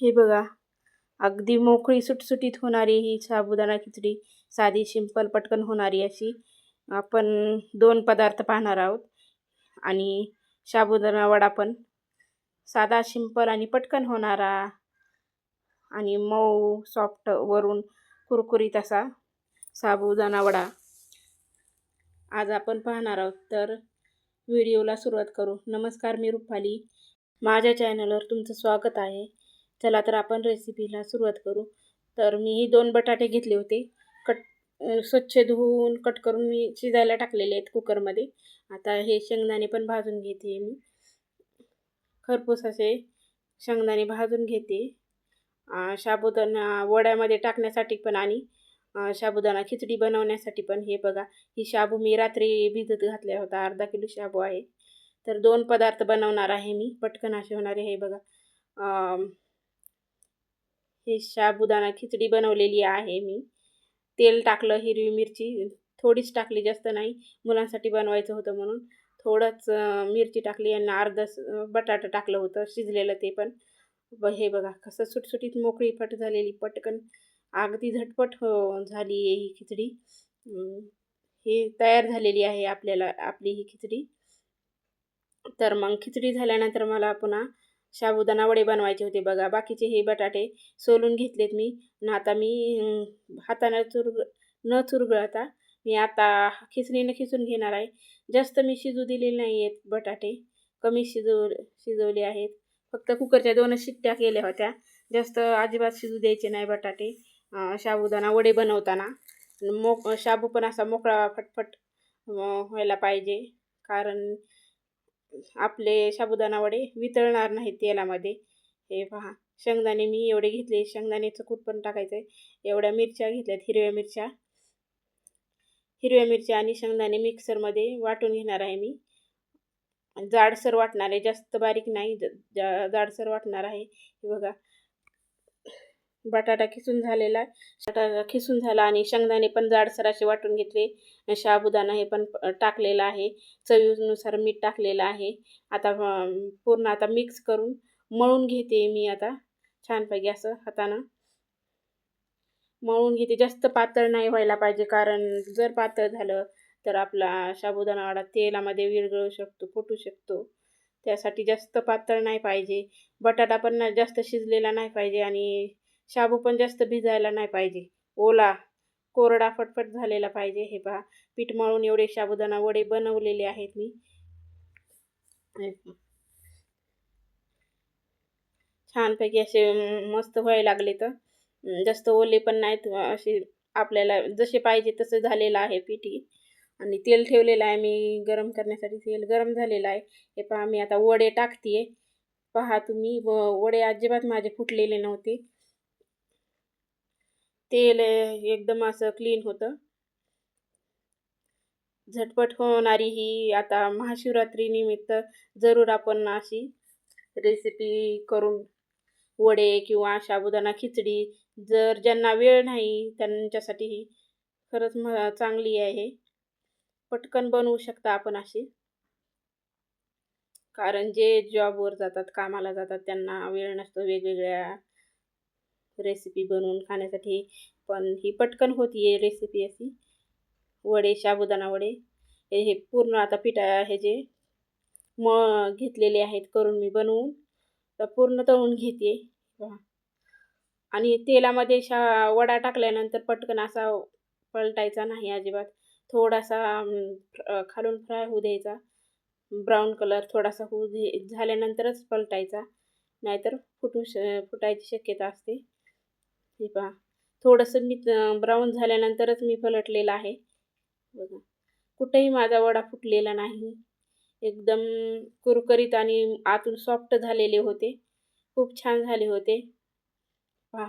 हे बघा अगदी मोकळी सुटसुटीत होणारी ही साबुदाणा खिचडी साधी सिंपल पटकन होणारी अशी आपण दोन पदार्थ पाहणार आहोत. आणि साबुदाणा वडा पण साधा सिंपल आणि पटकन होणारा आणि मऊ सॉफ्ट वरून कुरकुरीत असा साबुदाणा वडा आज आपण पाहणार आहोत. तर व्हिडिओला सुरुवात करू. नमस्कार मी रुपाली. माझ्या चॅनलवर तुमचं स्वागत आहे. चला तर आपण रेसिपीला सुरुवात करू. तर मी ही दोन बटाटे घेतले होते. कट स्वच्छ धुवून कट करून मी शिजायला टाकलेले आहेत कुकरमध्ये आता हे शेंगदाणे पण भाजून घेते मी. खरपूस असे शेंगदाणे भाजून घेते. साबुदाणा वड्यामध्ये टाकण्यासाठी पण आणि साबुदाणा खिचडी बनवण्यासाठी पण. हे बघा ही शाबू मी रात्री भिजत घातल्या होता. अर्धा किलो शाबू आहे. तर दोन पदार्थ बनवणार आहे मी. पटकन असे होणारे हे बघा. हे साबुदाणा खिचडी बनवलेली आहे मी. तेल टाकलं हिरवी मिरची थोडीच टाकली जास्त नाही मुलांसाठी बनवायचं होतं म्हणून. थोडंच मिरची टाकली आणि अर्धं स- बटाटा टाकलं होतं शिजलेलं ते पण. ब हे बघा कसं सुटसुटीत मोकळी फट झालेली पटकन. अगदी झटपट हो झाली आहे ही खिचडी. ही तयार झालेली आहे आपल्याला आपली ही खिचडी. तर मग खिचडी झाल्यानंतर मला पुन्हा साबुदाणा वडे बनवायचे होते बघा. बाकीचे हे बटाटे सोलून घेतलेत मी. आणि आता मी हातानं हाताने चुरग न चुरगळता मी आता खिचणीनं खिसून घेणार आहे. जास्त मी शिजू दिलेले नाही आहेत बटाटे. कमी शिजव शिजवले आहेत. फक्त कुकरच्या दोनच शिट्ट्या केल्या होत्या. जास्त अजिबात शिजू द्यायचे नाही बटाटे. अं, साबुदाणा वडे बनवताना. मोक शाबू पण असा मोकळा फटफट व्हायला पाहिजे. कारण आपले साबुदाणा वडे वितळणार नाहीत तेलामध्ये. हे पहा शेंगदाणे मी एवढे घेतले शेंगदाण्याचं कूट पण टाकायचं आहे एवढ्या मिरच्या घेतल्यात हिरव्या मिरच्या. हिरव्या मिरच्या आणि शेंगदाणे मिक्सरमध्ये वाटून घेणार आहे मी. जाडसर वाटणार आहे जास्त बारीक नाही जा जाडसर वाटणार आहे. बघा बटाटा खिसून झालेला आहे. बटाटा खिसून झाला आणि शेंगदाणे पण जाडसर असे वाटून घेतले. शाबुदाणा हे पण टाकलेलं आहे. चवीनुसार मीठ टाकलेलं आहे. आता पूर्ण आता मिक्स करून मळून घेते मी आता. छानपैकी असं हातानं. मळून घेते. जास्त पातळ नाही व्हायला पाहिजे. कारण जर पातळ झालं तर आपला साबुदाणा वडा तेलामध्ये विरघळू शकतो फुटू शकतो. त्यासाठी जास्त पातळ नाही पाहिजे. बटाटा पण जास्त शिजलेला नाही पाहिजे आणि शाबू पण जास्त भिजायला नाही पाहिजे. ओला कोरडा फटफट झालेला पाहिजे हे पहा. पीठ मळून एवढे साबुदाणा वडे बनवलेले आहेत मी. छानपैकी असे मस्त व्हायला लागले तर. जास्त ओले पण नाहीत असे आपल्याला जसे पाहिजे तसं झालेलं आहे पिठी. आणि तेल ठेवलेलं आहे मी गरम करण्यासाठी तेल गरम झालेलं आहे. हे पहा मी आता वडे टाकते पहा तुम्ही व- वडे अजिबात माझे फुटलेले नव्हते. तेल एकदम असं क्लीन होतं. झटपट होणारी ही आता महाशिवरात्रीनिमित्त जरूर आपण अशी रेसिपी करून वडे किंवा साबुदाणा खिचडी जर ज्यांना वेळ नाही त्यांच्यासाठी ही खरंच म चांगली आहे. पटकन बनवू शकता आपण अशी. कारण जे जॉबवर जातात कामाला जातात त्यांना वेळ नसतो वेगवेगळ्या रेसिपी बनवून खाण्यासाठी. पण ही पटकन होती आहे रेसिपी अशी. वडे साबुदाणा वडे. हे हे पूर्ण आता पिठा हे जे म घेतलेले आहेत करून मी बनवून तर पूर्ण तळून घेते आणि तेलामध्ये शा वडा टाकल्यानंतर पटकन असा पलटायचा नाही अजिबात. थोडासा खालून फ्राय होऊ द्यायचा. ब्राऊन कलर थोडासा होऊ दे झाल्यानंतरच पलटायचा. नाहीतर फुटू श फुटायची शक्यता असते. हे पहा. थोडंसं मी ब्राऊन झाल्यानंतरच मी पलटलेलं आहे. बघा. कुठेही माझा वडा फुटलेला नाही. एकदम कुरकुरीत आणि आतून सॉफ्ट झालेले होते. खूप छान झाले होते. पहा.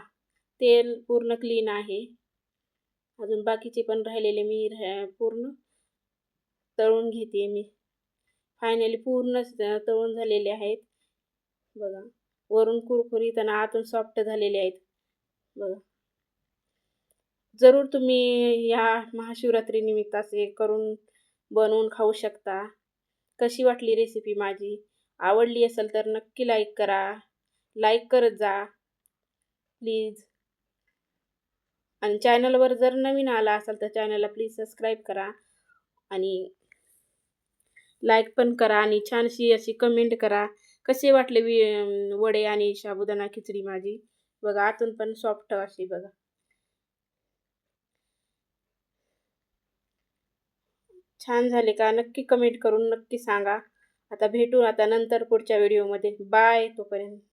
तेल पूर्ण क्लीन आहे. अजून बाकीचे पण राहिलेले मी पूर्ण तळून घेते मी. फायनली पूर्ण तळून झालेले आहेत. बघा. वरून कुरकुरीत आणि आतून सॉफ्ट झालेले आहेत. बघा जरूर तुम्ही या महाशिवरात्री निमित्त असे करून बनवून खाऊ शकता. कशी वाटली रेसिपी माझी? आवडली असेल तर नक्की लाईक करा. लाईक करत जा. प्लीज आणि चॅनलवर जर नवीन आला असाल तर चॅनलला प्लीज सबस्क्राईब करा. आणि लाईक पण करा आणि छानशी अशी कमेंट करा. कसे वाटले वि वडे आणि साबुदाणा खिचडी माझी? बघा आतून पण सॉफ्ट अशी बघा. छान झाले का? नक्की कमेंट करून नक्की सांगा. आता भेटू आता नंतर पुढच्या व्हिडिओमध्ये बाय तोपर्यंत.